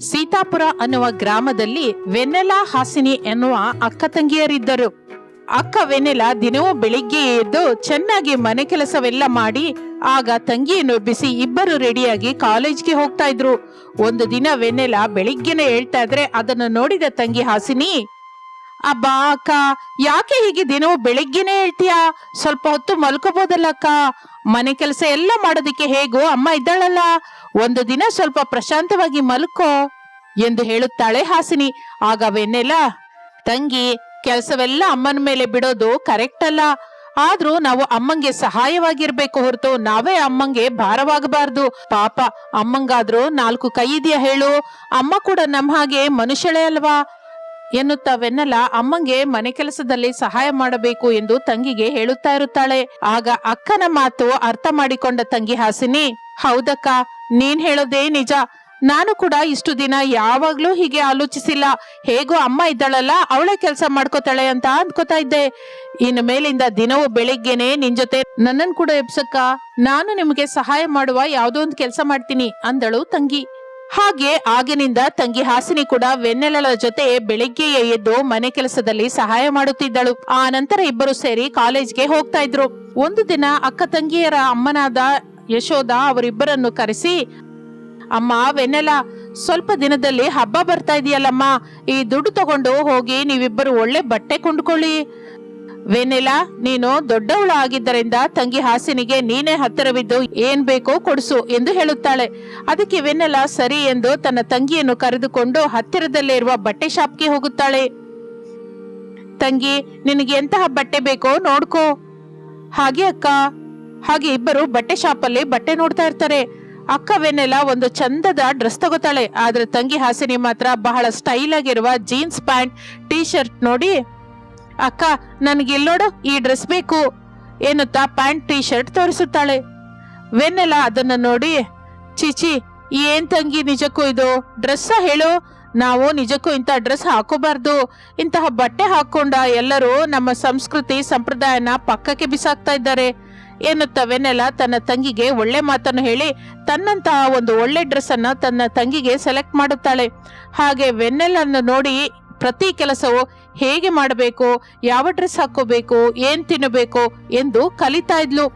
ಸೀತಾಪುರ ಅನ್ನುವ ಗ್ರಾಮದಲ್ಲಿ ವೆನ್ನೆಲಾ ಹಾಸಿನಿ ಎನ್ನುವ ಅಕ್ಕ ತಂಗಿಯರಿದ್ದರು. ಅಕ್ಕ ವೆನ್ನೆಲ ದಿನವೂ ಬೆಳಿಗ್ಗೆ ಎದ್ದು ಚೆನ್ನಾಗಿ ಮನೆ ಕೆಲಸವೆಲ್ಲ ಮಾಡಿ, ಆಗ ತಂಗಿಯನ್ನು ಬಿಸಿ ಇಬ್ಬರು ರೆಡಿಯಾಗಿ ಕಾಲೇಜ್ಗೆ ಹೋಗ್ತಾ ಇದ್ರು. ಒಂದು ದಿನ ವೆನ್ನೆಲ ಬೆಳಿಗ್ಗೆನೆ ಹೇಳ್ತಾ ಇದ್ರೆ ಅದನ್ನು ನೋಡಿದ ತಂಗಿ ಹಾಸಿನಿ, ಅಬ್ಬಾ ಅಕ್ಕ, ಯಾಕೆ ಹೀಗೆ ದಿನವೂ ಬೆಳಿಗ್ಗೆನೆ ಹೇಳ್ತೀಯಾ? ಸ್ವಲ್ಪ ಹೊತ್ತು ಮಲ್ಕೋಬೋದಲ್ಲ ಅಕ್ಕ. ಮನೆ ಕೆಲಸ ಎಲ್ಲ ಮಾಡೋದಿಕ್ಕೆ ಹೇಗೋ ಅಮ್ಮ ಇದ್ದಾಳಲ್ಲ, ಒಂದು ದಿನ ಸ್ವಲ್ಪ ಪ್ರಶಾಂತವಾಗಿ ಮಲ್ಕೋ ಎಂದು ಹೇಳುತ್ತಾಳೆ ಹಾಸಿನಿ. ಆಗ ವೆನ್ನೆಲ್ಲ ತಂಗಿ, ಕೆಲಸವೆಲ್ಲ ಅಮ್ಮನ ಮೇಲೆ ಬಿಡೋದು ಕರೆಕ್ಟ್ ಅಲ್ಲ. ಆದ್ರೂ ನಾವು ಅಮ್ಮಂಗೆ ಸಹಾಯವಾಗಿರ್ಬೇಕು ಹೊರತು ನಾವೇ ಅಮ್ಮಂಗೆ ಭಾರವಾಗಬಾರ್ದು. ಪಾಪ, ಅಮ್ಮಂಗಾದ್ರೂ ನಾಲ್ಕು ಕೈ ಇದೆಯಾ ಹೇಳು. ಅಮ್ಮ ಕೂಡ ನಮ್ಮ ಹಾಗೆ ಮನುಷ್ಯಳೇ ಅಲ್ವಾ? ಎನ್ನುತ್ತಾ ವೆನ್ನಲ ಅಮ್ಮಂಗೆ ಮನೆ ಕೆಲಸದಲ್ಲಿ ಸಹಾಯ ಮಾಡಬೇಕು ಎಂದು ತಂಗಿಗೆ ಹೇಳುತ್ತಾ ಇರುತ್ತಾಳೆ. ಆಗ ಅಕ್ಕನ ಮಾತು ಅರ್ಥ ಮಾಡಿಕೊಂಡ ತಂಗಿ ಹಾಸಿನಿ, ಹೌದಕ್ಕ, ನೀನ್ ಹೇಳೋದೇ ನಿಜ. ನಾನು ಕೂಡ ಇಷ್ಟು ದಿನ ಯಾವಾಗ್ಲೂ ಹೀಗೆ ಆಲೋಚಿಸಿಲ್ಲ. ಹೇಗೋ ಅಮ್ಮ ಇದ್ದಾಳಲ್ಲ, ಅವಳೇ ಕೆಲಸ ಮಾಡ್ಕೋತಾಳೆ ಅಂತ ಅನ್ಕೋತಾ ಇದ್ದೆ. ಇನ್ನು ಮೇಲಿಂದ ದಿನವೂ ಬೆಳಿಗ್ಗೆನೆ ನಿನ್ ಜೊತೆ ನನ್ನನ್ ಕೂಡ ಎಬ್ಸಕ್ಕ. ನಾನು ನಿಮಗೆ ಸಹಾಯ ಮಾಡುವ ಯಾವ್ದೋ ಒಂದು ಕೆಲಸ ಮಾಡ್ತೀನಿ, ಅಂದಳು ತಂಗಿ. ಹಾಗೆ ಆಗಿನಿಂದ ತಂಗಿ ಹಾಸಿನಿ ಕೂಡ ವೆನ್ನೆಲಲ ಜೊತೆ ಬೆಳಿಗ್ಗೆಯೇ ಎದ್ದು ಮನೆ ಕೆಲಸದಲ್ಲಿ ಸಹಾಯ ಮಾಡುತ್ತಿದ್ದಳು. ಆ ನಂತರ ಇಬ್ಬರು ಸೇರಿ ಕಾಲೇಜ್ಗೆ ಹೋಗ್ತಾ ಇದ್ರು. ಒಂದು ದಿನ ಅಕ್ಕ ತಂಗಿಯರ ಅಮ್ಮನಾದ ಯಶೋಧ ಅವರಿಬ್ಬರನ್ನು ಕರೆಸಿ, ಅಮ್ಮ, ವೆನ್ನೆಲ, ಸ್ವಲ್ಪ ದಿನದಲ್ಲಿ ಹಬ್ಬ ಬರ್ತಾ ಇದೆಯಲ್ಲಮ್ಮ. ಈ ದುಡ್ಡು ತಗೊಂಡು ಹೋಗಿ ನೀವಿಬ್ಬರು ಒಳ್ಳೆ ಬಟ್ಟೆ ಕೊಂಡ್ಕೊಳ್ಳಿ. ವೆನೆಲ, ನೀನು ದೊಡ್ಡವಳು ಆಗಿದ್ದರಿಂದ ತಂಗಿ ಹಾಸಿನಿಗೆ ನೀನೇ ಹತ್ತಿರವಿದ್ದು ಏನ್ ಬೇಕೋ ಕೊಡಿಸು ಎಂದು ಹೇಳುತ್ತಾಳೆ. ಅದಕ್ಕೆ ವೆನ್ನೆಲ ಸರಿ ಎಂದು ತನ್ನ ತಂಗಿಯನ್ನು ಕರೆದುಕೊಂಡು ಹತ್ತಿರದಲ್ಲೇ ಇರುವ ಬಟ್ಟೆ ಶಾಪ್ಗೆ ಹೋಗುತ್ತಾಳೆ. ತಂಗಿ, ನಿನಗೆ ಎಂತಹ ಬಟ್ಟೆ ಬೇಕೋ ನೋಡ್ಕೋ. ಹಾಗೆ ಅಕ್ಕ. ಹಾಗೆ ಇಬ್ಬರು ಬಟ್ಟೆ ಶಾಪಲ್ಲಿ ಬಟ್ಟೆ ನೋಡ್ತಾ ಇರ್ತಾರೆ. ಅಕ್ಕ ವೆನ್ನೆಲ ಒಂದು ಚಂದದ ಡ್ರೆಸ್ ತಗೋತಾಳೆ. ಆದ್ರೆ ತಂಗಿ ಹಾಸಿನಿ ಮಾತ್ರ ಬಹಳ ಸ್ಟೈಲ್ ಆಗಿರುವ ಜೀನ್ಸ್ ಪ್ಯಾಂಟ್ ಟೀ ಶರ್ಟ್ ನೋಡಿ ಅಕ್ಕ, ನನಗೆ ಇಲ್ಲೋಡು ಈ ಡ್ರೆಸ್ ಬೇಕು ಎನ್ನುತ್ತಾ ಪ್ಯಾಂಟ್ ಟೀ ಶರ್ಟ್ ತೋರಿಸುತ್ತಾಳೆ. ವೆನ್ನೆಲ ಅದನ್ನ ನೋಡಿ ಚಿಚಿ ಏನ್ ತಂಗಿ ನಿಜಕ್ಕೂ ಇದು? ಡ್ರೆಸ್ಸ ಹೇಳು. ನಾವು ನಿಜಕ್ಕೂ ಇಂಥ ಡ್ರೆಸ್ ಹಾಕೋಬಾರ್ದು. ಇಂತಹ ಬಟ್ಟೆ ಹಾಕೊಂಡ ಎಲ್ಲರೂ ನಮ್ಮ ಸಂಸ್ಕೃತಿ ಸಂಪ್ರದಾಯನ ಪಕ್ಕಕ್ಕೆ ಬಿಸಾಕ್ತಾ ಇದ್ದಾರೆ. ಏನುತ್ತಾ ವೆನ್ನೆಲ ತನ್ನ ತಂಗಿಗೆ ಒಳ್ಳೆ ಮಾತನ್ನು ಹೇಳಿ ತನ್ನಂತಹ ಒಂದು ಒಳ್ಳೆ ಡ್ರೆಸ್ ಅನ್ನ ತನ್ನ ತಂಗಿಗೆ ಸೆಲೆಕ್ಟ್ ಮಾಡುತ್ತಾಳೆ. ಹಾಗೆ ವೆನ್ನೆಲನ್ನು ನೋಡಿ ಪ್ರತಿ ಕೆಲಸವೂ ಹೇಗೆ ಮಾಡಬೇಕು, ಯಾವ ಡ್ರೆಸ್ ಹಾಕೋಬೇಕು ಏನ್ ತಿನ್ನಬೇಕು ಎಂದು ಕಲಿತಾ ಇದ್ಲು.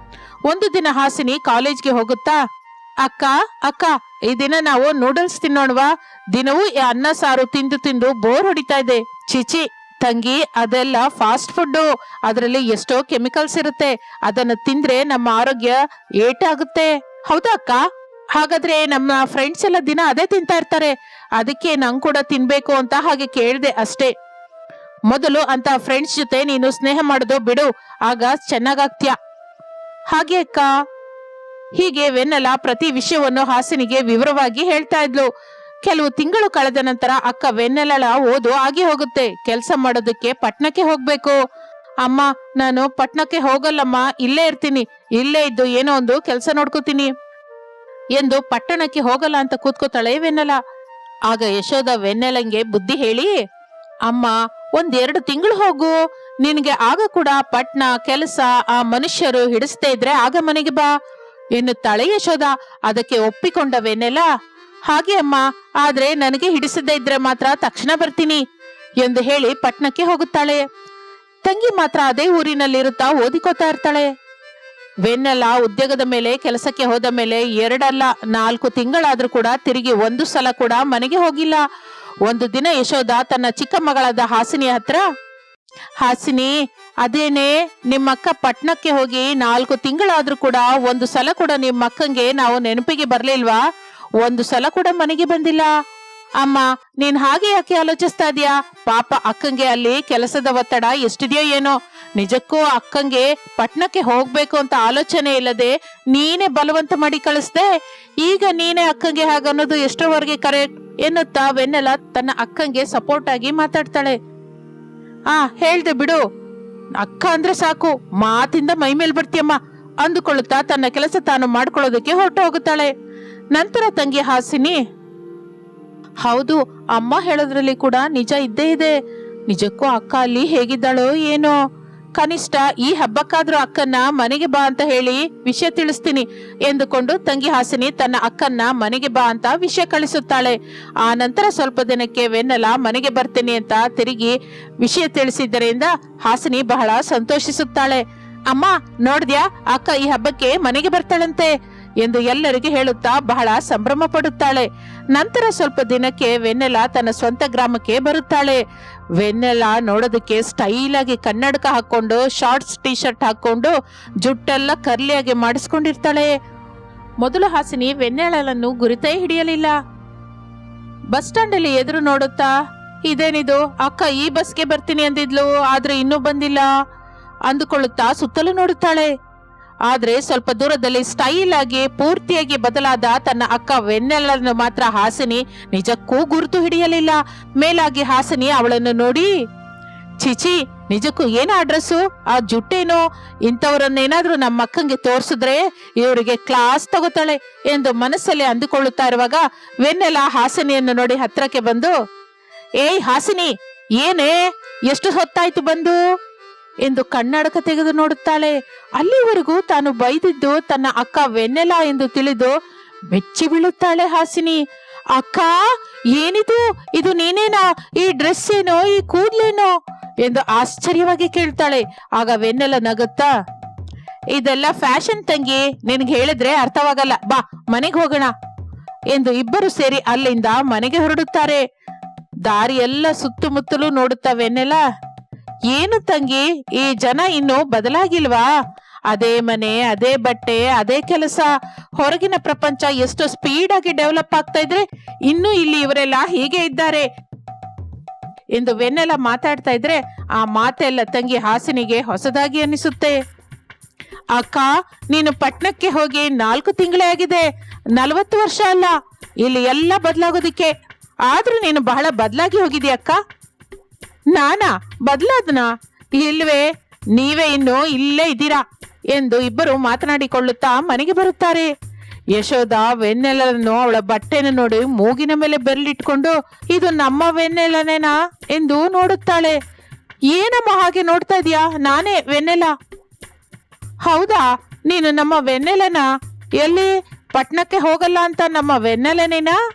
ಒಂದು ದಿನ ಹಾಸಿನಿ ಕಾಲೇಜ್ಗೆ ಹೋಗುತ್ತಾ, ಅಕ್ಕ ಅಕ್ಕ, ಈ ದಿನ ನಾವು ನೂಡಲ್ಸ್ ತಿನ್ನೋಣವಾ? ದಿನವೂ ಈ ಅನ್ನ, ಸಾರು ತಿಂದು ತಿಂದು ಬೋರ್ ಹೊಡಿತಾ ಇದೆ. ಚಿಚಿ ತಂಗಿ, ಅದೆಲ್ಲ ಫಾಸ್ಟ್ ಫುಡ್ ಅದರಲ್ಲಿ ಎಷ್ಟೋ ಕೆಮಿಕಲ್ಸ್ ಇರುತ್ತೆ. ಅದನ್ನು ತಿಂದ್ರೆ ನಮ್ಮ ಆರೋಗ್ಯ ಏಟಾಗುತ್ತೆ. ಹೌದಾ ಅಕ್ಕ? ಹಾಗಾದ್ರೆ ನಮ್ಮ ಫ್ರೆಂಡ್ಸ್ ಎಲ್ಲ ದಿನ ಅದೇ ತಿಂತಾ ಇರ್ತಾರೆ. ಅದಕ್ಕೆ ನಂಗ್ ಕೂಡ ತಿನ್ಬೇಕು ಅಂತ ಹಾಗೆ ಕೇಳ್ದೆ ಅಷ್ಟೇ. ಮೊದಲು ಅಂತ ಫ್ರೆಂಡ್ಸ್ ಜೊತೆ ನೀನು ಸ್ನೇಹ ಮಾಡೋದು ಬಿಡು, ಆಗ ಚೆನ್ನಾಗಾಗ್ತ್ಯಾ? ಹಾಗೆ ಅಕ್ಕ. ಹೀಗೆ ವೆನ್ನಲ ಪ್ರತಿ ವಿಷಯವನ್ನು ಹಾಸನಿಗೆ ವಿವರವಾಗಿ ಹೇಳ್ತಾ ಇದ್ಲು. ಕೆಲವು ತಿಂಗಳು ಕಳೆದ ನಂತರ ಅಕ್ಕ ವೆನ್ನೆಲಳ ಓದು ಆಗಿ ಹೋಗುತ್ತೆ. ಕೆಲಸ ಮಾಡೋದಕ್ಕೆ ಪಟ್ನಕ್ಕೆ ಹೋಗ್ಬೇಕು. ಅಮ್ಮ, ನಾನು ಪಟ್ನಕ್ಕೆ ಹೋಗಲ್ಲಮ್ಮ, ಇಲ್ಲೇ ಇರ್ತೀನಿ. ಇಲ್ಲೇ ಇದ್ದು ಏನೋ ಒಂದು ಕೆಲಸ ನೋಡ್ಕೋತೀನಿ. ಎಂದು ಪಟ್ಟಣಕ್ಕೆ ಹೋಗಲ್ಲ ಅಂತ ಕೂತ್ಕೋತಾಳೆ ವೆನ್ನೆಲ. ಆಗ ಯಶೋದ ವೆನ್ನೆಲಂಗೆ ಬುದ್ಧಿ ಹೇಳಿ, ಅಮ್ಮ, ಒಂದೆರಡು ತಿಂಗಳು ಹೋಗು. ನಿನಗೆ ಆಗ ಕೂಡ ಪಟ್ನ, ಕೆಲಸ, ಆ ಮನುಷ್ಯರು ಹಿಡಿಸ್ತಾ ಇದ್ರೆ ಆಗ ಮನೆಗೆ ಬಾ. ಎನ್ನುತ್ತಾಳೆ ಯಶೋದ. ಅದಕ್ಕೆ ಒಪ್ಪಿಕೊಂಡ ವೆನ್ನೆಲ, ಹಾಗೆ ಅಮ್ಮ, ಆದ್ರೆ ನನಗೆ ಹಿಡಿಸದೇ ಇದ್ರೆ ಮಾತ್ರ ತಕ್ಷಣ ಬರ್ತೀನಿ, ಎಂದು ಹೇಳಿ ಪಟ್ನಕ್ಕೆ ಹೋಗುತ್ತಾಳೆ. ತಂಗಿ ಮಾತ್ರ ಅದೇ ಊರಿನಲ್ಲಿರುತ್ತಾ ಓದಿಕೋತಾ ಇರ್ತಾಳೆ. ವೆನ್ನೆಲ್ಲ ಉದ್ಯೋಗದ ಮೇಲೆ, ಕೆಲಸಕ್ಕೆ ಹೋದ ಮೇಲೆ ಎರಡಲ್ಲ ನಾಲ್ಕು ತಿಂಗಳಾದರೂ ಕೂಡ ತಿರುಗಿ ಒಂದು ಸಲ ಕೂಡ ಮನೆಗೆ ಹೋಗಿಲ್ಲ. ಒಂದು ದಿನ ಯಶೋಧ ತನ್ನ ಚಿಕ್ಕ ಮಗಳಾದ ಹಾಸಿನಿ ಹತ್ರ, ಹಾಸಿನಿ, ಅದೇನೆ ನಿಮ್ಮಕ್ಕ ಪಟ್ನಕ್ಕೆ ಹೋಗಿ ನಾಲ್ಕು ತಿಂಗಳಾದ್ರೂ ಕೂಡ ಒಂದು ಸಲ ಕೂಡ ನಿಮ್ಮಕ್ಕಂಗೆ ನಾವು ನೆನಪಿಗೆ ಬರ್ಲಿಲ್ವಾ? ಒಂದು ಸಲ ಕೂಡ ಮನೆಗೆ ಬಂದಿಲ್ಲ. ಅಮ್ಮ, ನೀನ್ ಹಾಗೆ ಯಾಕೆ ಆಲೋಚಿಸ್ತಾ ಇದೀಯಾ ಪಾಪ ಅಕ್ಕಂಗೆ ಅಲ್ಲಿ ಕೆಲಸದ ಒತ್ತಡ ಎಷ್ಟಿದೆಯೋ ಏನೋ. ನಿಜಕ್ಕೂ ಅಕ್ಕಂಗೆ ಪಟ್ನಕ್ಕೆ ಹೋಗ್ಬೇಕು ಅಂತ ಆಲೋಚನೆ ಇಲ್ಲದೆ ನೀನೇ ಬಲವಂತ ಮಾಡಿ ಕಳಿಸ್ದೆ. ಈಗ ನೀನೇ ಅಕ್ಕಂಗೆ ಹಾಗನ್ನೋದು ಎಷ್ಟರವರೆಗೆ ಕರೆಕ್ಟ್ ಎನ್ನುತ್ತಾ ವೆನ್ನೆಲ ತನ್ನ ಅಕ್ಕಂಗೆ ಸಪೋರ್ಟ್ ಆಗಿ ಮಾತಾಡ್ತಾಳೆ. ಆ, ಹೇಳ್ದೆ ಬಿಡು. ಅಕ್ಕ ಅಂದ್ರೆ ಸಾಕು. ಮಾತಿಂದ ಮೈ ಮೇಲ್ ಬರ್ತೀಯಮ್ಮ ಅಂದುಕೊಳ್ಳುತ್ತಾ ತನ್ನ ಕೆಲಸ ತಾನು ಮಾಡ್ಕೊಳ್ಳೋದಕ್ಕೆ ಹೊರಟು ಹೋಗುತ್ತಾಳೆ ನಂತರ ತಂಗಿ ಹಾಸಿನಿ ಹೌದು, ಅಮ್ಮ ಹೇಳೋದ್ರಲ್ಲಿ ಕೂಡ ನಿಜ ಇದ್ದೇ ಇದೆ. ನಿಜಕ್ಕೂ ಅಕ್ಕ ಅಲ್ಲಿ ಹೇಗಿದ್ದಾಳೋ ಏನೋ. ಕನಿಷ್ಠ ಈ ಹಬ್ಬಕ್ಕಾದ್ರೂ ಅಕ್ಕನ್ನ ಮನೆಗೆ ಬಾ ಅಂತ ಹೇಳಿ ವಿಷಯ ತಿಳಿಸ್ತೀನಿ ಎಂದುಕೊಂಡು ತಂಗಿ ಹಾಸಿನಿ ತನ್ನ ಅಕ್ಕನ್ನ ಮನೆಗೆ ಬಾ ಅಂತ ವಿಷಯ ಕಳಿಸುತ್ತಾಳೆ. ಆ ನಂತರ ಸ್ವಲ್ಪ ದಿನಕ್ಕೆ ವೆನ್ನೆಲ ಮನೆಗೆ ಬರ್ತೀನಿ ಅಂತ ತಿರುಗಿ ವಿಷಯ ತಿಳಿಸಿದ್ದರಿಂದ ಹಾಸಿನಿ ಬಹಳ ಸಂತೋಷಿಸುತ್ತಾಳೆ. ಅಮ್ಮ, ನೋಡ್ದ್ಯಾ? ಅಕ್ಕ ಈ ಹಬ್ಬಕ್ಕೆ ಮನೆಗೆ ಬರ್ತಾಳಂತೆ. ಎಂದು ಎಲ್ಲರಿಗೆ ಹೇಳುತ್ತಾ ಬಹಳ ಸಂಭ್ರಮ ಪಡುತ್ತಾಳೆ. ನಂತರ ಸ್ವಲ್ಪ ದಿನಕ್ಕೆ ವೆನ್ನೆಲ ತನ್ನ ಸ್ವಂತ ಗ್ರಾಮಕ್ಕೆ ಬರುತ್ತಾಳೆ. ವೆನ್ನೆಲ ನೋಡೋದಕ್ಕೆ ಸ್ಟೈಲ್ ಆಗಿ ಕನ್ನಡಕ ಹಾಕೊಂಡು ಶಾರ್ಟ್ಸ್ ಟಿ ಶರ್ಟ್ ಹಾಕೊಂಡು ಜುಟ್ಟೆಲ್ಲ ಕರ್ಲಿಯಾಗಿ ಮಾಡಿಸ್ಕೊಂಡಿರ್ತಾಳೆ. ಮೊದಲು ಹಾಸಿನಿ ವೆನ್ನೆಳನ್ನು ಗುರಿತೇ ಹಿಡಿಯಲಿಲ್ಲ. ಬಸ್ ಸ್ಟ್ಯಾಂಡ್ ಅಲ್ಲಿ ಎದುರು ನೋಡುತ್ತಾ, ಇದೇನಿದು? ಅಕ್ಕ ಈ ಬಸ್ಗೆ ಬರ್ತೀನಿ ಅಂದಿದ್ಲು, ಆದ್ರೆ ಇನ್ನೂ ಬಂದಿಲ್ಲ. ಅಂದುಕೊಳ್ಳುತ್ತಾ ಸುತ್ತಲೂ ನೋಡುತ್ತಾಳೆ. ಆದ್ರೆ ಸ್ವಲ್ಪ ದೂರದಲ್ಲಿ ಸ್ಟೈಲ್ ಆಗಿ, ಪೂರ್ತಿಯಾಗಿ ಬದಲಾದ ತನ್ನ ಅಕ್ಕ ವೆನ್ನೆಲನ್ನು ಮಾತ್ರ ಹಾಸಿನಿ ನಿಜಕ್ಕೂ ಗುರುತು ಹಿಡಿಯಲಿಲ್ಲ. ಮೇಲಾಗಿ ಹಾಸಿನಿ ಅವಳನ್ನು ನೋಡಿ ಚಿಚಿ ನಿಜಕ್ಕೂ ಏನ ಅಡ್ರೆಸ್ಸು ಆ ಜುಟ್ಟೇನೋ? ಇಂಥವರನ್ನೇನಾದ್ರೂ ನಮ್ಮ ಅಕ್ಕಂಗೆ ತೋರಿಸಿದ್ರೆ ಇವರಿಗೆ ಕ್ಲಾಸ್ ತಗೋತಾಳೆ ಎಂದು ಮನಸ್ಸಲ್ಲಿ ಅಂದುಕೊಳ್ಳುತ್ತಾ ಇರುವಾಗ ವೆನ್ನೆಲ ಹಾಸಿನಿಯನ್ನು ನೋಡಿ ಹತ್ರಕ್ಕೆ ಬಂದು, ಏಯ್ ಹಾಸಿನಿ, ಏನೇ? ಎಷ್ಟು ಹೊತ್ತಾಯ್ತು ಬಂದು? ಎಂದು ಕನ್ನಡಕ ತೆಗೆದು ನೋಡುತ್ತಾಳೆ. ಅಲ್ಲಿವರೆಗೂ ತಾನು ಬೈದಿದ್ದು ತನ್ನ ಅಕ್ಕ ವೆನ್ನೆಲ ಎಂದು ತಿಳಿದು ಮೆಚ್ಚಿ ಬೀಳುತ್ತಾಳೆ ಹಾಸಿನಿ. ಅಕ್ಕ, ಏನಿದು? ಇದು ನೀನೇನಾ? ಈ ಡ್ರೆಸ್ ಏನೋ? ಈ ಕೂದ್ಲೇನೋ? ಎಂದು ಆಶ್ಚರ್ಯವಾಗಿ ಕೇಳ್ತಾಳೆ. ಆಗ ವೆನ್ನೆಲ ನಗುತ್ತಾ, ಇದೆಲ್ಲ ಫ್ಯಾಷನ್ ತಂಗಿ, ನಿನ್ಗೆ ಹೇಳಿದ್ರೆ ಅರ್ಥವಾಗಲ್ಲ. ಬಾ, ಮನೆಗೆ ಹೋಗೋಣ ಎಂದು ಇಬ್ಬರು ಸೇರಿ ಅಲ್ಲಿಂದ ಮನೆಗೆ ಹೊರಡುತ್ತಾರೆ. ದಾರಿಯೆಲ್ಲ ಸುತ್ತಮುತ್ತಲೂ ನೋಡುತ್ತಾ ವೆನ್ನೆಲ. ಏನು ತಂಗಿ? ಈ ಜನ ಇನ್ನು ಬದಲಾಗಿಲ್ವಾ? ಅದೇ ಮನೆ, ಅದೇ ಬಟ್ಟೆ, ಅದೇ ಕೆಲಸ. ಹೊರಗಿನ ಪ್ರಪಂಚ ಎಷ್ಟು ಸ್ಪೀಡ್ ಆಗಿ ಡೆವಲಪ್ ಆಗ್ತಾ ಇದ್ರೆ ಇನ್ನು ಇಲ್ಲಿ ಇವರೆಲ್ಲ ಹೀಗೆ ಇದ್ದಾರೆ. ಎಂದು ವೆನ್ನೆಲ್ಲ ಮಾತಾಡ್ತಾ ಇದ್ರೆ ಆ ಮಾತೆಲ್ಲ ತಂಗಿ ಹಾಸನಿಗೆ ಹೊಸದಾಗಿ ಅನಿಸುತ್ತೆ. ಅಕ್ಕ, ನೀನು ಪಟ್ಟಣಕ್ಕೆ ಹೋಗಿ ನಾಲ್ಕು ತಿಂಗಳೇ ಆಗಿದೆ. ನಲವತ್ತು ವರ್ಷ ಅಲ್ಲ. ಇಲ್ಲಿ ಎಲ್ಲ ಬದಲಾಗೋದಿಕ್ಕೆ. ಆದ್ರೂ ನೀನು ಬಹಳ ಬದಲಾಗಿ ಹೋಗಿದ್ಯಾ ಅಕ್ಕ ನಾನಾ? ಬದಲಾದ್ನಾ? ಇಲ್ವೇ, ನೀವೇ ಇನ್ನು ಇಲ್ಲೇ ಇದ್ದೀರಾ? ಎಂದು ಇಬ್ಬರು ಮಾತನಾಡಿಕೊಳ್ಳುತ್ತಾ ಮನೆಗೆ ಬರುತ್ತಾರೆ. ಯಶೋಧ ವೆನ್ನೆಲನ್ನು ಅವಳ ಬಟ್ಟೆನ ನೋಡಿ ಮೂಗಿನ ಮೇಲೆ ಬೆರಳಿಟ್ಕೊಂಡು, ಇದು ನಮ್ಮ ವೆನ್ನೆಲನೇನಾ? ಎಂದು ನೋಡುತ್ತಾಳೆ. ಏನಮ್ಮ ಹಾಗೆ ನೋಡ್ತಾ ಇದೀಯಾ? ನಾನೇ ವೆನ್ನೆಲ. ಹೌದಾ? ನೀನು ನಮ್ಮ ವೆನ್ನೆಲನ? ಎಲ್ಲಿ? ಪಟ್ಣಕ್ಕೆ ಹೋಗಲ್ಲ ಅಂತ ನಮ್ಮ ವೆನ್ನೆಲನೇನಾ?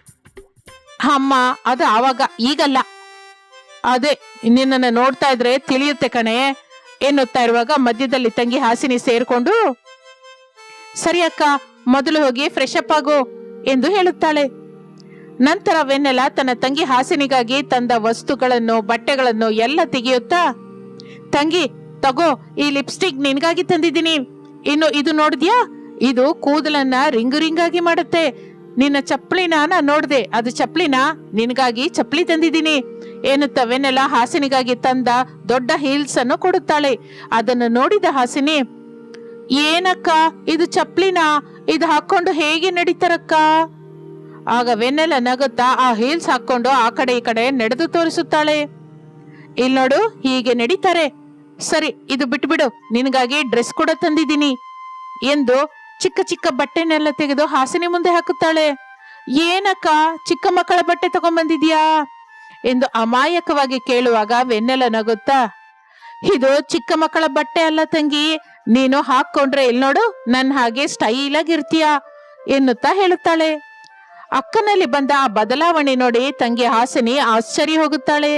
ಅಮ್ಮ, ಅದು ಆವಾಗ ಈಗಲ್ಲ. ಅದೇ, ನಿನ್ನನ್ನು ನೋಡ್ತಾ ಇದ್ರೆ ತಿಳಿಯುತ್ತೆ ಕಣೆ, ಎನ್ನುತ್ತಾ ಇರುವಾಗ ಮಧ್ಯದಲ್ಲಿ ತಂಗಿ ಹಾಸಿನಿ ಸೇರ್ಕೊಂಡು, ಸರಿ ಅಕ್ಕ, ಮೊದಲು ಹೋಗಿ ಫ್ರೆಶ್ ಅಪ್ ಆಗೋ, ಎಂದು ಹೇಳುತ್ತಾಳೆ. ನಂತರ ವೆನ್ನೆಲ ತನ್ನ ತಂಗಿ ಹಾಸಿನಿಗಾಗಿ ತಂದ ವಸ್ತುಗಳನ್ನು, ಬಟ್ಟೆಗಳನ್ನು ಎಲ್ಲ ತೆಗೆಯುತ್ತಾ, ತಂಗಿ, ತಗೋ, ಈ ಲಿಪ್ಸ್ಟಿಕ್ ನಿನ್ಗಾಗಿ ತಂದಿದ್ದೀನಿ. ಇನ್ನು ಇದು ನೋಡಿದ್ಯಾ? ಇದು ಕೂದಲನ್ನ ರಿಂಗ್ ರಿಂಗ್ ಆಗಿ ಮಾಡುತ್ತೆ. ನಿನ್ನ ಚಪ್ಪಲಿನ ನೋಡ್ದೆ, ಅದು ಚಪ್ಪಲಿನ ನಿನಗಾಗಿ ಚಪ್ಪಲಿ ತಂದಿದ್ದೀನಿ. ಎನ್ನುತ್ತ ತವೆನೆಲ್ಲ ಹಾಸಿನಿಗಾಗಿ ತಂದ ದೊಡ್ಡ ಹೀಲ್ಸ್ ಅನ್ನು ಕೊಡುತ್ತಾಳೆ. ಅದನ್ನು ನೋಡಿದ ಹಾಸಿನಿ, ಏನಕ್ಕ, ಇದು ಚಪ್ಲಿನ ಇದು ಹಾಕೊಂಡು ಹೇಗೆ ನಡೀತಾರಕ್ಕ? ಆಗ ವೆನ್ನೆಲ ನಗುತ್ತಾ ಆ ಹೀಲ್ಸ್ ಹಾಕೊಂಡು ಆ ಕಡೆ ಈ ಕಡೆ ನಡೆದು ತೋರಿಸುತ್ತಾಳೆ. ಇಲ್ ನೋಡು, ಹೀಗೆ ನಡೀತಾರೆ. ಸರಿ, ಇದು ಬಿಟ್ಬಿಡು. ನಿನಗಾಗಿ ಡ್ರೆಸ್ ಕೂಡ ತಂದಿದ್ದೀನಿ. ಎಂದು ಚಿಕ್ಕ ಚಿಕ್ಕ ಬಟ್ಟೆನೆಲ್ಲ ತೆಗೆದು ಹಾಸಿನಿ ಮುಂದೆ ಹಾಕುತ್ತಾಳೆ. ಏನಕ್ಕ, ಚಿಕ್ಕ ಮಕ್ಕಳ ಬಟ್ಟೆ ತಗೊಂಬಂದಿದ್ಯಾ? ಎಂದು ಅಮಾಯಕವಾಗಿ ಕೇಳುವಾಗ ವೆನ್ನೆಲ ನಗುತ್ತಾ, ಇದು ಚಿಕ್ಕ ಮಕ್ಕಳ ಬಟ್ಟೆ ಅಲ್ಲ ತಂಗಿ, ನೀನು ಹಾಕೊಂಡ್ರೆ ಇಲ್ಲಿ ನೋಡು ನನ್ನ ಹಾಗೆ ಸ್ಟೈಲ್ ಆಗಿರ್ತೀಯ ಎನ್ನುತ್ತಾ ಹೇಳುತ್ತಾಳೆ. ಅಕ್ಕನಲ್ಲಿ ಬಂದ ಆ ಬದಲಾವಣೆ ನೋಡಿ ತಂಗಿ ಹಾಸಿನಿ ಆಶ್ಚರ್ಯ ಹೋಗುತ್ತಾಳೆ.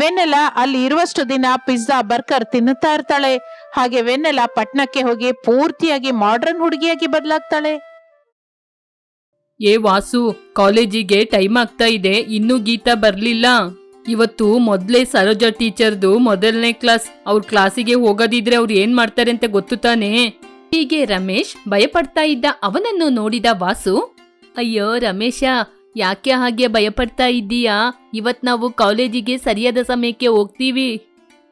ವೆನ್ನೆಲ ಅಲ್ಲಿ ಇರುವಷ್ಟು ದಿನ ಪಿಜ್ಜಾ ಬರ್ಕರ್ ತಿನ್ನುತ್ತಾ ಇರ್ತಾಳೆ. ಹಾಗೆ ವೆನ್ನೆಲ ಪಟ್ನಕ್ಕೆ ಹೋಗಿ ಪೂರ್ತಿಯಾಗಿ ಮಾಡ್ರನ್ ಹುಡುಗಿಯಾಗಿ ಬದಲಾಗ್ತಾಳೆ. ಏ ವಾಸು, ಕಾಲೇಜಿಗೆ ಟೈಮ್ ಆಗ್ತಾ ಇದೆ, ಇನ್ನೂ ಗೀತಾ ಬರ್ಲಿಲ್ಲ. ಇವತ್ತು ಮೊದ್ಲೇ ಸರೋಜ ಟೀಚರ್ದು ಮೊದಲನೇ ಕ್ಲಾಸ್. ಅವ್ರ ಕ್ಲಾಸಿಗೆ ಹೋಗೋದಿದ್ರೆ ಅವ್ರು ಏನ್ ಮಾಡ್ತಾರೆ ಅಂತ ಗೊತ್ತು ತಾನೇ? ಹೀಗೆ ರಮೇಶ್ ಭಯಪಡ್ತಾ ಇದ್ದ ಅವನನ್ನು ನೋಡಿದ ವಾಸು, ಅಯ್ಯೋ ರಮೇಶ, ಯಾಕೆ ಹಾಗೆ ಭಯಪಡ್ತಾ ಇದ್ದೀಯಾ? ಇವತ್ ನಾವು ಕಾಲೇಜಿಗೆ ಸರಿಯಾದ ಸಮಯಕ್ಕೆ ಹೋಗ್ತೀವಿ.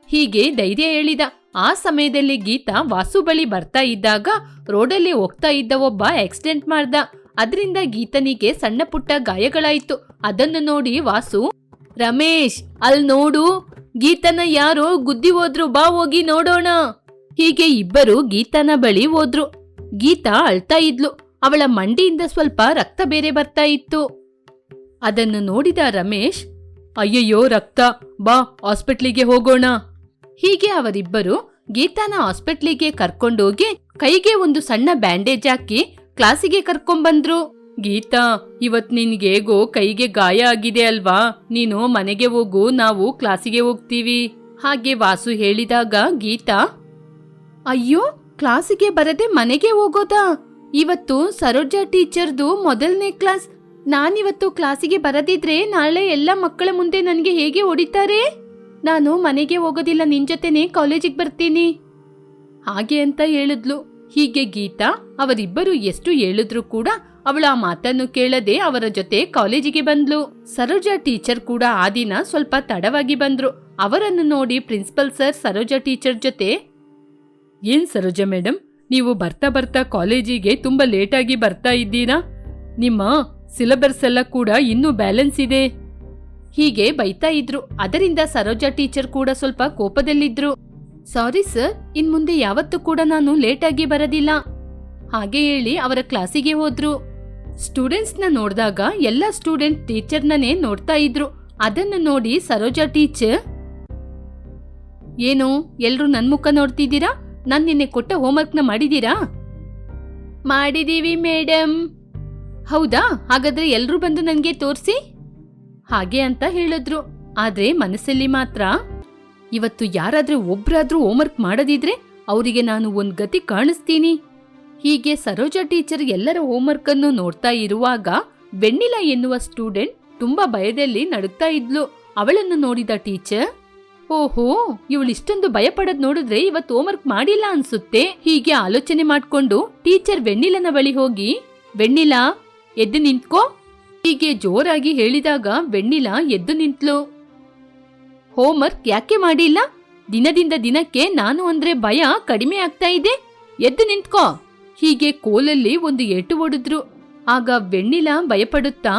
ಹೀಗೆ ಧೈರ್ಯ ಹೇಳಿದ. ಆ ಸಮಯದಲ್ಲಿ ಗೀತಾ ವಾಸು ಬಳಿ ಬರ್ತಾ ಇದ್ದಾಗ ರೋಡಲ್ಲಿ ಹೋಗ್ತಾ ಇದ್ದ ಒಬ್ಬ ಆಕ್ಸಿಡೆಂಟ್ ಮಾಡ್ದ. ಅದರಿಂದ ಗೀತನಿಗೆ ಸಣ್ಣ ಪುಟ್ಟ ಗಾಯಗಳಾಯಿತು. ಅದನ್ನು ನೋಡಿ ವಾಸು, ರಮೇಶ್ ಅಲ್ ನೋಡು, ಗೀತನ ಯಾರೋ ಗುದ್ದಿ ಹೋದ್ರು, ಬಾ ಹೋಗಿ ನೋಡೋಣ. ಹೀಗೆ ಇಬ್ಬರು ಗೀತನ ಬಳಿ ಹೋದ್ರು. ಗೀತಾ ಅಳ್ತಾ ಇದ್ಲು. ಅವಳ ಮಂಡಿಯಿಂದ ಸ್ವಲ್ಪ ರಕ್ತ ಬೇರೆ ಬರ್ತಾ ಇತ್ತು. ಅದನ್ನು ನೋಡಿದ ರಮೇಶ್, ಅಯ್ಯಯ್ಯೋ, ರಕ್ತ, ಬಾ, ಹಾಸ್ಪಿಟ್ಲಿಗೆ ಹೋಗೋಣ. ಹೀಗೆ ಅವರಿಬ್ಬರು ಗೀತಾನ ಹಾಸ್ಪಿಟ್ಲಿಗೆ ಕರ್ಕೊಂಡೋಗಿ ಕೈಗೆ ಒಂದು ಸಣ್ಣ ಬ್ಯಾಂಡೇಜ್ ಹಾಕಿ ಕ್ಲಾಸಿಗೆ ಕರ್ಕೊಂಬಂದ್ರು. ಗೀತಾ, ಇವತ್ ನಿನ್ಗೇಗೋ ಕೈಗೆ ಗಾಯ ಆಗಿದೆ ಅಲ್ವಾ? ನೀನು ಮನೆಗೆ ಹೋಗು, ನಾವು ಕ್ಲಾಸಿಗೆ ಹೋಗ್ತೀವಿ. ಹಾಗೆ ವಾಸು ಹೇಳಿದಾಗ ಗೀತಾ, ಅಯ್ಯೋ, ಕ್ಲಾಸಿಗೆ ಬರದೆ ಮನೆಗೆ ಹೋಗೋದಾ? ಇವತ್ತು ಸರೋಜಾ ಟೀಚರ್ದು ಮೊದಲನೇ ಕ್ಲಾಸ್. ನಾನಿವತ್ತು ಕ್ಲಾಸಿಗೆ ಬರದಿದ್ರೆ ನಾಳೆ ಎಲ್ಲ ಮಕ್ಕಳ ಮುಂದೆ ನನಗೆ ಹೇಗೆ ಹೊಡಿತಾರೆ? ನಾನು ಮನೆಗೆ ಹೋಗೋದಿಲ್ಲ, ನಿನ್ ಜೊತೆನೆ ಕಾಲೇಜಿಗೆ ಬರ್ತೀನಿ. ಹಾಗೆ ಅಂತ ಹೇಳಿದ್ಲು. ಹೀಗೆ ಗೀತಾ, ಅವರಿಬ್ಬರು ಎಷ್ಟು ಹೇಳಿದ್ರು ಕೂಡ ಅವಳ ಮಾತನ್ನು ಕೇಳದೆ ಅವರ ಜೊತೆ ಕಾಲೇಜಿಗೆ ಬಂದ್ಲು. ಸರೋಜಾ ಟೀಚರ್ ಕೂಡ ಆ ದಿನ ಸ್ವಲ್ಪ ತಡವಾಗಿ ಬಂದ್ರು. ಅವರನ್ನು ನೋಡಿ ಪ್ರಿನ್ಸಿಪಲ್ ಸರ್ ಸರೋಜಾ ಟೀಚರ್ ಜೊತೆ, ಏನ್ ಸರೋಜಾ ಮೇಡಮ್ ನೀವು ಬರ್ತಾ ಬರ್ತಾ ಕಾಲೇಜಿಗೆ ತುಂಬಾ ಲೇಟಾಗಿ ಬರ್ತಾ ಇದ್ದೀರಾ? ನಿಮ್ಮ ಸಿಲೆಬಸ್ ಎಲ್ಲ ಕೂಡ ಇನ್ನೂ ಬ್ಯಾಲೆನ್ಸ್ ಇದೆ? ಹೀಗೆ ಬೈತಾ ಇದ್ರು. ಅದರಿಂದ ಸರೋಜಾ ಟೀಚರ್ ಕೂಡ ಸ್ವಲ್ಪ ಕೋಪದಲ್ಲಿದ್ರು. ಸಾರಿ ಸರ್ ಇನ್ ಮುಂದೆ ಯಾವತ್ತೂ ಕೂಡ ನಾನು ಲೇಟಾಗಿ ಬರೋದಿಲ್ಲ. ಹಾಗೆ ಹೇಳಿ ಅವರ ಕ್ಲಾಸಿಗೆ ಹೋದ್ರು. ಸ್ಟೂಡೆಂಟ್ಸ್ನ ನೋಡಿದಾಗ ಎಲ್ಲ ಸ್ಟೂಡೆಂಟ್ ಟೀಚರ್ನನೇ ನೋಡ್ತಾ ಇದ್ರು. ಅದನ್ನು ನೋಡಿ ಸರೋಜಾ ಟೀಚರ್ ಏನು, ಎಲ್ರು ನನ್ ಮುಖ ನೋಡ್ತಿದ್ದೀರಾ? ನಾನು ನಿನ್ನೆ ಕೊಟ್ಟ ಹೋಮ್ವರ್ಕ್ನ ಮಾಡಿದೀರಾ ಮಾಡಿದೀವಿ ಮೇಡಮ್ ಹೌದಾ? ಹಾಗಾದ್ರೆ ಎಲ್ಲರೂ ಬಂದು ನನಗೆ ತೋರಿಸಿ? ಹಾಗೆ ಅಂತ ಹೇಳಿದ್ರು. ಆದ್ರೆ ಮನಸ್ಸಲ್ಲಿ ಮಾತ್ರ ಇವತ್ತು ಯಾರಾದ್ರೂ ಒಬ್ರಾದ್ರೂ ಹೋಮ್ವರ್ಕ್ ಮಾಡದಿದ್ರೆ ಅವರಿಗೆ ನಾನು ಒಂದ್ ಗತಿ ಕಾಣಿಸ್ತೀನಿ. ಹೀಗೆ ಸರೋಜಾ ಟೀಚರ್ ಎಲ್ಲರ ಹೋಮ್ವರ್ಕ್ ಅನ್ನು ನೋಡ್ತಾ ಇರುವಾಗ ಬೆಣ್ಣಿಲ ಎನ್ನುವ ಸ್ಟೂಡೆಂಟ್ ತುಂಬಾ ಭಯದಲ್ಲಿ ನಡುಗ್ತಾ ಇದ್ಲು. ಅವಳನ್ನು ನೋಡಿದ ಟೀಚರ್ ಓಹೋ, ಇವಳು ಇಷ್ಟೊಂದು ಭಯ ಪಡೋದ್ ನೋಡಿದ್ರೆ ಇವತ್ತು ಹೋಮ್ವರ್ಕ್ ಮಾಡಿಲ್ಲ ಅನ್ಸುತ್ತೆ. ಹೀಗೆ ಆಲೋಚನೆ ಮಾಡ್ಕೊಂಡು ಟೀಚರ್ ವೆಣ್ಣಿಲನ ಬಳಿ ಹೋಗಿ, ವೆನ್ನಿಲಾ, ಎದ್ದು ನಿಂತ್ಕೋ. ಹೀಗೆ ಜೋರಾಗಿ ಹೇಳಿದಾಗ ವೆಣ್ಣಿಲ ಎದ್ದು ನಿಂತ್ಲು. ಹೋಮ್ವರ್ಕ್ ಯಾಕೆ ಮಾಡಿಲ್ಲ? ದಿನದಿಂದ ದಿನಕ್ಕೆ ನಾನು ಅಂದ್ರೆ ಭಯ ಕಡಿಮೆ ಆಗ್ತಾ ಇದೆ. ಎದ್ದು ನಿಂತ್ಕೋ. ಹೀಗೆ ಕೋಲಲ್ಲಿ ಒಂದು ಏಟು ಹೊಡೆದ್ರು ಆಗ ವೆಣ್ಣಿಲ ಭಯಪಡುತ್ತಾ,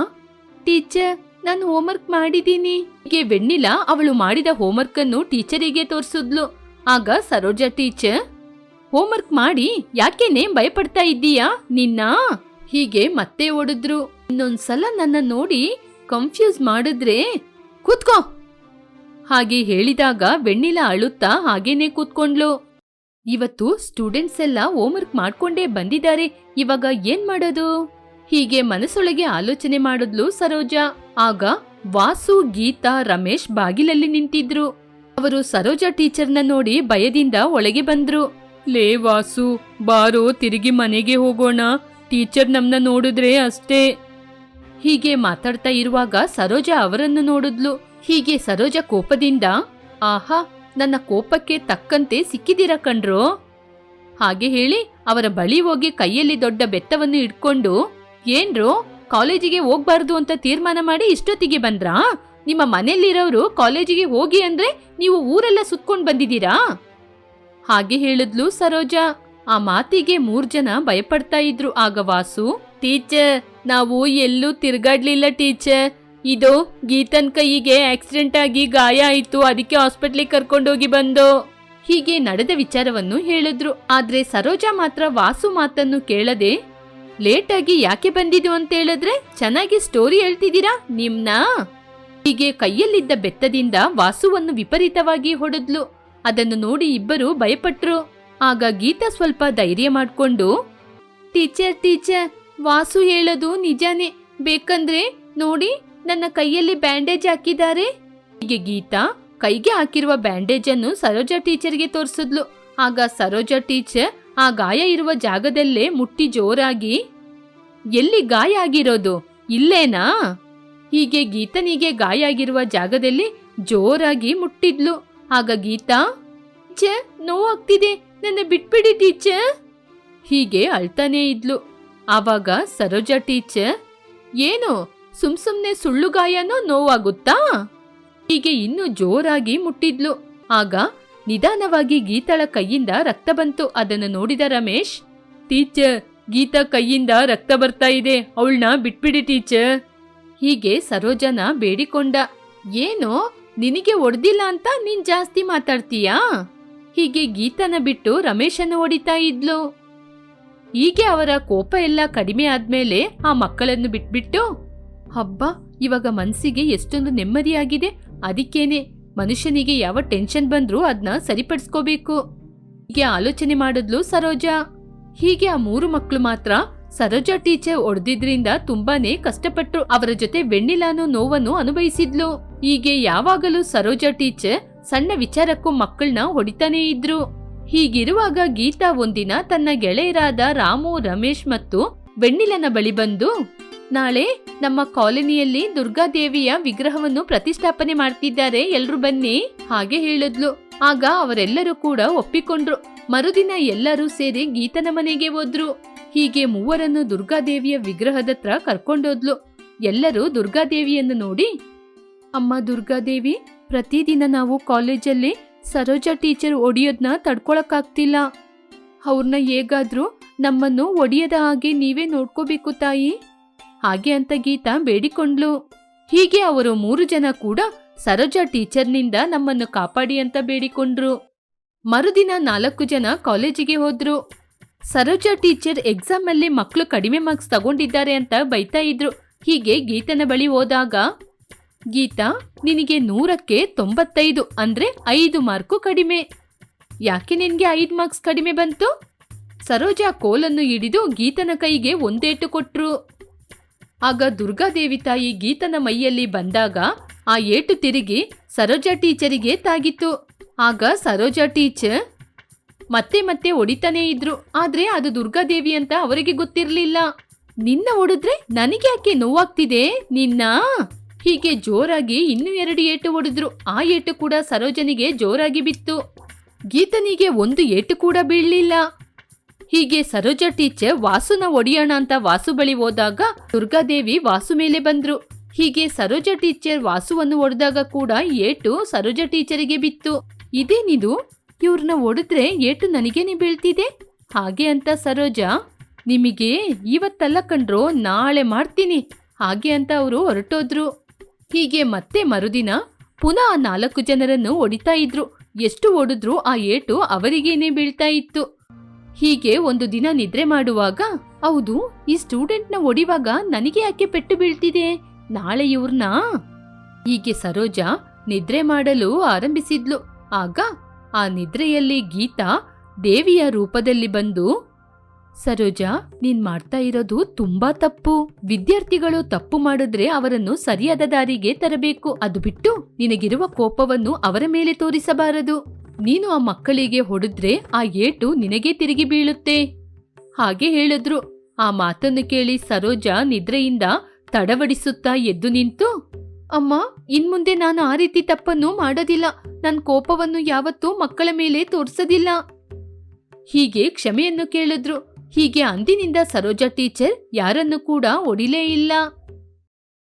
ಟೀಚರ್, ನಾನು ಹೋಮ್ವರ್ಕ್ ಮಾಡಿದ್ದೀನಿ. ಹೀಗೆ ವೆಣ್ಣಿಲ ಅವಳು ಮಾಡಿದ ಹೋಮ್ವರ್ಕ್ ಅನ್ನು ಟೀಚರಿಗೆ ತೋರಿಸಿದ್ಲು. ಆಗ ಸರೋಜಾ ಟೀಚರ್, ಹೋಮ್ವರ್ಕ್ ಮಾಡಿ, ಯಾಕೆನೆ ಭಯಪಡ್ತಾ ಇದ್ದೀಯಾ? ನಿನ್ನ? ಹೀಗೆ ಮತ್ತೆ ಓಡಿದ್ರು. ಇನ್ನೊಂದ್ಸಲ ನನ್ನ ನೋಡಿ ಕನ್ಫ್ಯೂಸ್ ಮಾಡಿದ್ರೆ, ಕೂತ್ಕೋ ಹಾಗೆ ಹೇಳಿದಾಗ ವೆಣ್ಣಿಲ ಅಳುತ್ತಾ ಹಾಗೇನೆ ಕೂತ್ಕೊಂಡ್ಲು. ಇವತ್ತು ಸ್ಟೂಡೆಂಟ್ಸ್ ಎಲ್ಲ ಹೋಮ್ವರ್ಕ್ ಮಾಡ್ಕೊಂಡೇ ಬಂದಿದ್ದಾರೆ, ಇವಾಗ ಏನ್ ಮಾಡೋದು? ಹೀಗೆ ಮನಸ್ಸೊಳಗೆ ಆಲೋಚನೆ ಮಾಡಿದ್ಲು ಸರೋಜಾ. ಆಗ ವಾಸು, ಗೀತಾ, ರಮೇಶ್ ಬಾಗಿಲಲ್ಲಿ ನಿಂತಿದ್ರು. ಅವರು ಸರೋಜಾ ಟೀಚರ್ನ ನೋಡಿ ಭಯದಿಂದ ಒಳಗೆ ಬಂದ್ರು. ಲೇ ವಾಸು, ಬಾರೋ, ತಿರುಗಿ ಮನೆಗೆ ಹೋಗೋಣ. ಟೀಚರ್ ನಮ್ನ ನೋಡಿದ್ರೆ ಅಷ್ಟೇ. ಹೀಗೆ ಮಾತಾಡ್ತಾ ಇರುವಾಗ ಸರೋಜಾ ಅವರನ್ನು ನೋಡಿದ್ಲು. ಹೀಗೆ ಸರೋಜ ಕೋಪದಿಂದ, ಆಹಾ, ನನ್ನ ಕೋಪಕ್ಕೆ ತಕ್ಕಂತೆ ಸಿಕ್ಕಿದಿರ ಕಣ್ರೋ? ಹಾಗೆ ಹೇಳಿ ಅವರ ಬಳಿ ಹೋಗಿ ಕೈಯಲ್ಲಿ ದೊಡ್ಡ ಬೆತ್ತವನ್ನು ಇಟ್ಕೊಂಡು, ಏನ್ರೋ, ಕಾಲೇಜಿಗೆ ಹೋಗ್ಬಾರ್ದು ಅಂತ ತೀರ್ಮಾನ ಮಾಡಿ ಇಷ್ಟೊತ್ತಿಗೆ ಬಂದ್ರಾ? ನಿಮ್ಮ ಮನೆಯಲ್ಲಿರೋರು ಕಾಲೇಜಿಗೆ ಹೋಗಿ ಅಂದ್ರೆ ನೀವು ಊರೆಲ್ಲ ಸುತ್ಕೊಂಡು ಬಂದಿದ್ದೀರಾ? ಹಾಗೆ ಹೇಳಿದ್ಲು ಸರೋಜ. ಆ ಮಾತಿಗೆ ಮೂರ್ ಜನ ಭಯಪಡ್ತಾ ಇದ್ರು ಆಗ ವಾಸು. ಟೀಚರ್, ನಾವು ಎಲ್ಲೂ ತಿರ್ಗಾಡ್ಲಿಲ್ಲ ಟೀಚರ್. ಇದು, ಗೀತನ್ ಕೈಗೆ ಆಕ್ಸಿಡೆಂಟ್ ಆಗಿ ಗಾಯ ಆಯಿತು, ಅದಕ್ಕೆ ಹಾಸ್ಪಿಟ್ಲಿಗೆ ಕರ್ಕೊಂಡೋಗಿ ಬಂದು. ಹೀಗೆ ನಡೆದ ವಿಚಾರವನ್ನು ಹೇಳಿದ್ರು. ಆದ್ರೆ ಸರೋಜಾ ಮಾತ್ರ ವಾಸು ಮಾತನ್ನು ಕೇಳದೆ ಲೇಟಾಗಿ ಯಾಕೆ ಬಂದಿದ್ದು ಅಂತ ಹೇಳಿದ್ರೆ? ಚೆನ್ನಾಗಿ ಸ್ಟೋರಿ ಹೇಳ್ತಿದ್ದೀರಾ ನಿಮ್ನ? ಹೀಗೆ ಕೈಯಲ್ಲಿದ್ದ ಬೆತ್ತದಿಂದ ವಾಸುವನ್ನು ವಿಪರೀತವಾಗಿ ಹೊಡೆದ್ಲು. ಅದನ್ನು ನೋಡಿ ಇಬ್ಬರು ಭಯಪಟ್ರು. ಆಗ ಗೀತಾ ಸ್ವಲ್ಪ ಧೈರ್ಯ ಮಾಡಿಕೊಂಡು ಟೀಚರ್ ಟೀಚರ್ ವಾಸು ಹೇಳೋದು ನಿಜಾನೇ. ಬೇಕಂದ್ರೆ ನೋಡಿ ನನ್ನ ಕೈಯಲ್ಲಿ ಬ್ಯಾಂಡೇಜ್ ಹಾಕಿದ್ದಾರೆ? ಹೀಗೆ ಗೀತಾ, ಕೈಗೆ ಹಾಕಿರುವ ಬ್ಯಾಂಡೇಜ್ ಅನ್ನು ಸರೋಜಾ ಟೀಚರ್ಗೆ ತೋರಿಸಿದ್ಲು. ಆಗ ಸರೋಜಾ ಟೀಚರ್ ಆ ಗಾಯ ಇರುವ ಜಾಗದಲ್ಲೇ ಮುಟ್ಟಿ ಜೋರಾಗಿ, ಎಲ್ಲಿ ಗಾಯ ಆಗಿರೋದು? ಇಲ್ಲೇನಾ? ಹೀಗೆ ಗೀತನಿಗೆ ಗಾಯ ಆಗಿರುವ ಜಾಗದಲ್ಲಿ ಜೋರಾಗಿ ಮುಟ್ಟಿದ್ಲು. ಆಗ ಗೀತಾ ಟೀಚರ್ ನೋವಾಗ್ತಿದೆ. ನನ್ನ ಬಿಟ್ಬಿಡಿ ಟೀಚರ್. ಹೀಗೆ ಅಳ್ತಾನೇ ಇದ್ಲು. ಆವಾಗ ಸರೋಜಾ ಟೀಚರ್, ಏನು? ಸುಮ್ ಸುಮ್ನೆ ಸುಳ್ಳು ಗಾಯನೋ ನೋವಾಗುತ್ತಾ? ಹೀಗೆ ಇನ್ನೂ ಜೋರಾಗಿ ಮುಟ್ಟಿದ್ಲು. ಆಗ ನಿಧಾನವಾಗಿ ಗೀತಾಳ ಕೈಯಿಂದ ರಕ್ತ ಬಂತು. ಅದನ್ನು ನೋಡಿದ ರಮೇಶ್, ಟೀಚರ್, ಗೀತಾ ಕೈಯಿಂದ ರಕ್ತ ಬರ್ತಾ ಇದೆ. ಅವಳನ್ನ ಬಿಟ್ಬಿಡಿ ಟೀಚರ್. ಹೀಗೆ ಸರೋಜನ ಬೇಡಿಕೊಂಡ, ಏನೋ? ನಿನಗೆ ಒಡ್ದಿಲ್ಲ ಅಂತ ನೀನ್ ಜಾಸ್ತಿ ಮಾತಾಡ್ತೀಯಾ? ಹೀಗೆ ಗೀತನ ಬಿಟ್ಟು ರಮೇಶನ್ನು ಹೊಡಿತಾ ಇದ್ಲು. ಹೀಗೆ ಅವರ ಕೋಪ ಎಲ್ಲ ಕಡಿಮೆ ಆದ್ಮೇಲೆ ಆ ಮಕ್ಕಳನ್ನು ಬಿಟ್ಬಿಟ್ಟು ಹಬ್ಬ, ಇವಾಗ ಮನ್ಸಿಗೆ ಎಷ್ಟೊಂದು ನೆಮ್ಮದಿಯಾಗಿದೆ. ಅದಕ್ಕೇನೆ ಮನುಷ್ಯನಿಗೆ ಯಾವ ಟೆನ್ಷನ್ ಬಂದ್ರೂ ಅದನ್ನ ಸರಿಪಡಿಸ್ಕೋಬೇಕು. ಹೀಗೆ ಆಲೋಚನೆ ಮಾಡಿದ್ಲು ಸರೋಜಾ. ಹೀಗೆ ಆ ಮೂರು ಮಕ್ಕಳು ಮಾತ್ರ ಸರೋಜಾ ಟೀಚರ್ ಒಡೆದಿದ್ರಿಂದ ತುಂಬಾನೇ ಕಷ್ಟಪಟ್ಟು ಅವರ ಜೊತೆ ವೆಣ್ಣಿಲಾನು ನೋವನ್ನು ಅನುಭವಿಸಿದ್ಲು. ಹೀಗೆ ಯಾವಾಗಲೂ ಸರೋಜಾ ಟೀಚರ್ ಸಣ್ಣ ವಿಚಾರಕ್ಕೂ ಮಕ್ಕಳನ್ನ ಹೊಡಿತಾನೇ ಇದ್ರು. ಹೀಗಿರುವಾಗ ಗೀತಾ ಒಂದಿನ ತನ್ನ ಗೆಳೆಯರಾದ ರಾಮು, ರಮೇಶ್ ಮತ್ತು ವೆಣ್ಣಿಲನ ಬಳಿ ಬಂದು ನಾಳೆ ನಮ್ಮ ಕಾಲೋನಿಯಲ್ಲಿ ದುರ್ಗಾದೇವಿಯ ವಿಗ್ರಹವನ್ನು ಪ್ರತಿಷ್ಠಾಪನೆ ಮಾಡ್ತಿದ್ದಾರೆ ಎಲ್ರು ಬನ್ನಿ ಹಾಗೆ ಹೇಳಿದ್ಲು. ಆಗ ಅವರೆಲ್ಲರೂ ಕೂಡ ಒಪ್ಪಿಕೊಂಡ್ರು. ಮರುದಿನ ಎಲ್ಲರೂ ಸೇರಿ ಗೀತನ ಮನೆಗೆ ಹೋದ್ರು. ಹೀಗೆ ಮೂವರನ್ನು ದುರ್ಗಾದೇವಿಯ ವಿಗ್ರಹದತ್ರ ಕರ್ಕೊಂಡೋದ್ಲು. ಎಲ್ಲರೂ ದುರ್ಗಾದೇವಿಯನ್ನು ನೋಡಿ, ಅಮ್ಮ ದುರ್ಗಾದೇವಿ ಪ್ರತಿದಿನ ನಾವು ಕಾಲೇಜಲ್ಲಿ ಸರೋಜಾ ಟೀಚರ್ ಒಡೆಯೋದ್ನ ತಡ್ಕೊಳಕ್ಕಾಗ್ತಿಲ್ಲ. ಅವ್ರನ್ನ ಹೇಗಾದ್ರೂ ನಮ್ಮನ್ನು ಒಡೆಯದ ಹಾಗೆ ನೀವೇ ನೋಡ್ಕೋಬೇಕು ತಾಯಿ. ಹಾಗೆ ಅಂತ ಗೀತಾ ಬೇಡಿಕೊಂಡ್ಲು. ಹೀಗೆ ಅವರು ಮೂರು ಜನ ಕೂಡ ಸರೋಜಾ ಟೀಚರ್ನಿಂದ ನಮ್ಮನ್ನು ಕಾಪಾಡಿ ಅಂತ ಬೇಡಿಕೊಂಡ್ರು. ಮರುದಿನ ನಾಲ್ಕು ಜನ ಕಾಲೇಜಿಗೆ ಹೋದ್ರು. ಸರೋಜಾ ಟೀಚರ್ ಎಕ್ಸಾಮ್ ಅಲ್ಲಿ ಮಕ್ಕಳು ಕಡಿಮೆ ಮಾರ್ಕ್ಸ್ ತಗೊಂಡಿದ್ದಾರೆ ಅಂತ ಬೈತಾ ಇದ್ರು. ಹೀಗೆ ಗೀತನ ಬಳಿ ಹೋದಾಗ, ಗೀತಾ, ನಿನಗೆ ನೂರಕ್ಕೆ ತೊಂಬತ್ತೈದು ಅಂದ್ರೆ ಐದು ಮಾರ್ಕು ಕಡಿಮೆ. ಯಾಕೆ ನಿನ್ಗೆ ಐದು ಮಾರ್ಕ್ಸ್ ಕಡಿಮೆ ಬಂತು? ಸರೋಜಾ ಕೋಲನ್ನು ಹಿಡಿದು ಗೀತನ ಕೈಗೆ ಒಂದೇಟು ಕೊಟ್ರು. ಆಗ ದುರ್ಗಾದೇವಿ ತಾಯಿ ಗೀತನ ಮೈಯಲ್ಲಿ ಬಂದಾಗ ಆ ಏಟು ತಿರುಗಿ ಸರೋಜಾ ಟೀಚರಿಗೆ ತಾಗಿತ್ತು. ಆಗ ಸರೋಜಾ ಟೀಚರ್ ಮತ್ತೆ ಮತ್ತೆ ಹೊಡಿತಾನೇ ಇದ್ರು. ಆದ್ರೆ ಅದು ದುರ್ಗಾದೇವಿ ಅಂತ ಅವರಿಗೆ ಗೊತ್ತಿರಲಿಲ್ಲ. ನಿನ್ನ ಹೊಡೆದ್ರೆ ನನಗೆ ಯಾಕೆ ನೋವಾಗ್ತಿದೆ? ನಿನ್ನ? ಹೀಗೆ ಜೋರಾಗಿ ಇನ್ನೂ ಎರಡು ಏಟು ಹೊಡೆದ್ರು. ಆ ಏಟು ಕೂಡ ಸರೋಜನಿಗೆ ಜೋರಾಗಿ ಬಿತ್ತು. ಗೀತನಿಗೆ ಒಂದು ಏಟು ಕೂಡ ಬೀಳಲಿಲ್ಲ. ಹೀಗೆ ಸರೋಜ ಟೀಚರ್ ವಾಸುನ ಒಡಿಯೋಣ ಅಂತ ವಾಸು ಬಳಿ ಹೋದಾಗ ದುರ್ಗಾದೇವಿ ವಾಸು ಮೇಲೆ ಬಂದ್ರು. ಹೀಗೆ ಸರೋಜ ಟೀಚರ್ ವಾಸುವನ್ನು ಒಡೆದಾಗ ಕೂಡ ಏಟು ಸರೋಜ ಟೀಚರಿಗೆ ಬಿತ್ತು. ಇದೇನಿದು? ಇವ್ರನ್ನ ಒಡೆದ್ರೆ ಏಟು ನನಗೇನೆ ಬೀಳ್ತಿದೆ? ಹಾಗೆ ಅಂತ ಸರೋಜ, ನಿಮಗೆ ಇವತ್ತಲ್ಲ ಕಂಡ್ರೋ ನಾಳೆ ಮಾಡ್ತೀನಿ. ಹಾಗೆ ಅಂತ ಅವರು ಹೊರಟೋದ್ರು. ಹೀಗೆ ಮತ್ತೆ ಮರುದಿನ ಪುನಃ ನಾಲ್ಕು ಜನರನ್ನು ಹೊಡಿತಾ ಇದ್ರು. ಎಷ್ಟು ಹೊಡೆದ್ರೂ ಆ ಏಟು ಅವರಿಗೇನೆ ಬೀಳ್ತಾ ಇತ್ತು. ಹೀಗೆ ಒಂದು ದಿನ ನಿದ್ರೆ ಮಾಡುವಾಗ, ಹೌದು, ಈ ಸ್ಟೂಡೆಂಟ್ನ ಒಡಿವಾಗ ನನಗೆ ಯಾಕೆ ಪೆಟ್ಟು ಬೀಳ್ತಿದೆ? ನಾಳೆ ಇವ್ರನ್ನ ಹೀಗೆ ಸರೋಜಾ ನಿದ್ರೆ ಮಾಡಲು ಆರಂಭಿಸಿದ್ಲು. ಆಗ ಆ ನಿದ್ರೆಯಲ್ಲಿ ಗೀತಾ ದೇವಿಯ ರೂಪದಲ್ಲಿ ಬಂದು, ಸರೋಜಾ, ನೀನ್ ಮಾಡ್ತಾ ಇರೋದು ತುಂಬಾ ತಪ್ಪು. ವಿದ್ಯಾರ್ಥಿಗಳು ತಪ್ಪು ಮಾಡಿದ್ರೆ ಅವರನ್ನು ಸರಿಯಾದ ದಾರಿಗೆ ತರಬೇಕು. ಅದು ಬಿಟ್ಟು ನಿನಗಿರುವ ಕೋಪವನ್ನು ಅವರ ಮೇಲೆ ತೋರಿಸಬಾರದು. ನೀನು ಆ ಮಕ್ಕಳಿಗೆ ಹೊಡೆದ್ರೆ ಆ ಏಟು ನಿನಗೆ ತಿರುಗಿ ಬೀಳುತ್ತೆ. ಹಾಗೆ ಹೇಳಿದ್ರು. ಆ ಮಾತನ್ನು ಕೇಳಿ ಸರೋಜ ನಿದ್ರೆಯಿಂದ ತಡವಡಿಸುತ್ತಾ ಎದ್ದು ನಿಂತು, ಅಮ್ಮ, ಇನ್ಮುಂದೆ ನಾನು ಆ ರೀತಿ ತಪ್ಪನ್ನು ಮಾಡೋದಿಲ್ಲ. ನನ್ನ ಕೋಪವನ್ನು ಯಾವತ್ತೂ ಮಕ್ಕಳ ಮೇಲೆ ತೋರಿಸೋದಿಲ್ಲ. ಹೀಗೆ ಕ್ಷಮೆಯನ್ನು ಕೇಳಿದ್ರು. ಹೀಗೆ ಅಂದಿನಿಂದ ಸರೋಜಾ ಟೀಚರ್ ಯಾರನ್ನು ಕೂಡ ಒಡಿಲೇ ಇಲ್ಲ.